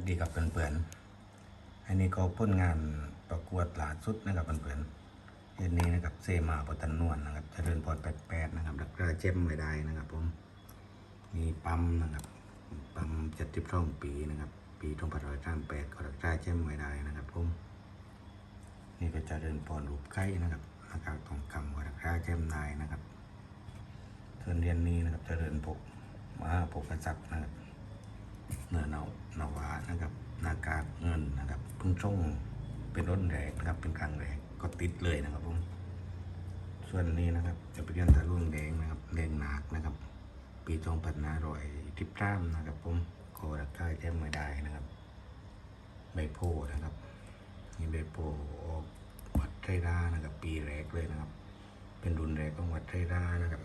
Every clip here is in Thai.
วัสดีครับเพื่อนๆ อันนี้ก็ผลงานประกวดล่าสุดนะครับเพื่อนๆเย็นนี้นะครับเซมาปตันนวลนะครับเจริญพรแปดแปดนะครับดักราเจมไม่ได้นะครับผม มีปั๊มนะครับ ปั๊มเจ็ดสิบสองปีนะครับ ปีทองพันร้อยสามแปดก็ดักราเจมไม่ได้นะครับผม นี่ก็จะเจริญพรรูปไข่นะครับอากาศทองคำก็ดักราเจมได้นะครับส่วนเรียนนี้นะครับเจริญปกมาปกกระจับนะครับเนื้อเนา นะครับหนากากเงินนะครับเพิ่งช่องเป็นร้นแรกนะครับ เป็นครั้งแรกก็ติดเลยนะครับผมส่วนนี้นะครับ จะเป็นเรื่องตะลุ่งแดงนะครับแดงหนักนะครับ ปีจองปัดนารอยทิพร่ามนะครับผมโครักได้แจ้งไม่ได้นะครับใบโพนะครับนี่ใบโพออกวัดไทรานะครับ ปีแรกเลยนะครับ เป็นรุ่นแรกของวัดไทรานะครับ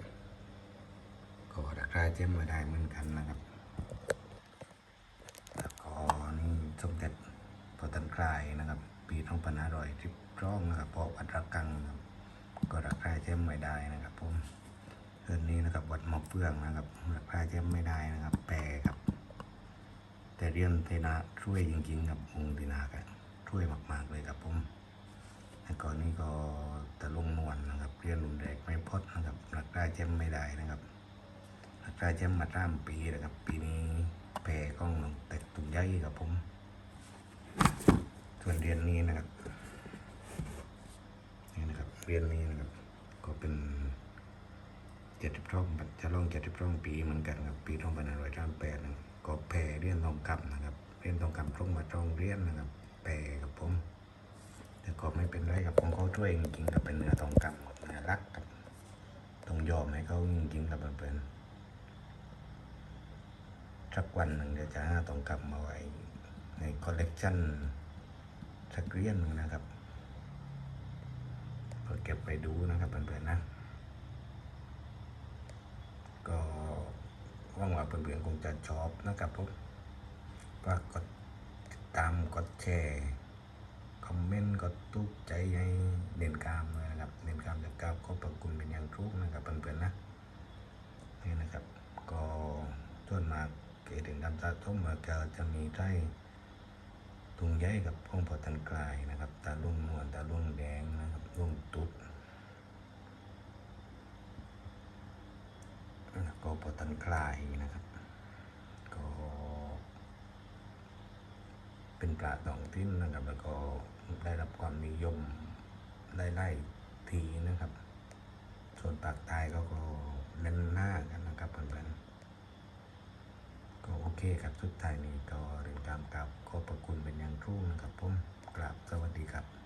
ก็รักได้แจ้งไม่ได้เหมือนกันนะครับ แล้วก็นี่สมเด็จพระตันกลายนะครับ ปีทองพันห้าร้อยสิบร่องนะครับเพราะวัดระกังนะครับก็รักได้แจ้มไม่ได้นะครับผมเรื่องนี้นะครับวัดมะเฟืองนะครับรักได้แจ้มไม่ได้นะครับแปรครับ แต่เรียนเทนาช่วยจริงๆครับองค์เทนาครับช่วยมาก ๆเลยครับผมแล้วก็นี่ก็ตะลงนวลนะครับเรียนรุนแรงไม่พดนะครับรักได้แจ้มไม่ได้นะครับรักได้แจ้มมาตามปีนะครับ ปีนี้แพรกล้องแตกตุ่มใหญ่ครับผม เรียนนี้นะครับนี่นะครับเรียนนี้นะครับ ก็เป็นเจ็ดสิบช่องจะลองเจ็ดสิบช่องปีเหมือนกันครับปีทองพันห้าร้อยสามแปดนะก็แพรเรียนทองคำนะครับเรียนทองคำตรงมาตรงเรียนนะครับแพรกับผมแต่ก็ไม่เป็นไรครับผมเขาช่วยจริงๆกับเป็นเนื้อทองคำครับเนื้อรักครับต้องยอมให้เขาจริงๆครับเพื่อนสักวันหนึ่งเดี๋ยวจะหาต้องกลับมาไว้ในคอลเลกชัน สักเรียนหนึ่งนะครับก็เก็บไปดูนะครับเพื่อนๆนะ ก็หว่างว่าเพื่อนๆคงจะชอบนะครับผมฝากกดติดตามกดแชร์คอมเมนต์กดตุกใจให้เด่นกามนะครับเด่นกามจากกาก็ประคุณเป็นอย่างทุกนะครับเพื่อนๆนะนี่นะครับ ก็ส่วนมากเกถึงดำตาทุ่มมาก็จะมีไส้ ตุงใหญ่กับพงพอตันกลายนะครับ ตาลุ่งนวลตาลุ่งแดงนะครับลุ่งตุ๊ดแล้วก็พอตันกลายนะครับ ก็ เป็นปลาตองทิ้นนะครับ แล้วก็ได้รับความนิยมไล่ทีนะครับ ส่วนปากต้เขาก็เล่นหน้ากันนะครับเพื่อนๆ อเคครับสุดท้ายนี้ก็เรียนตามกับขอบพระคุณเป็นอย่าทุ่งนะครับผมกราบสวัสดีครับ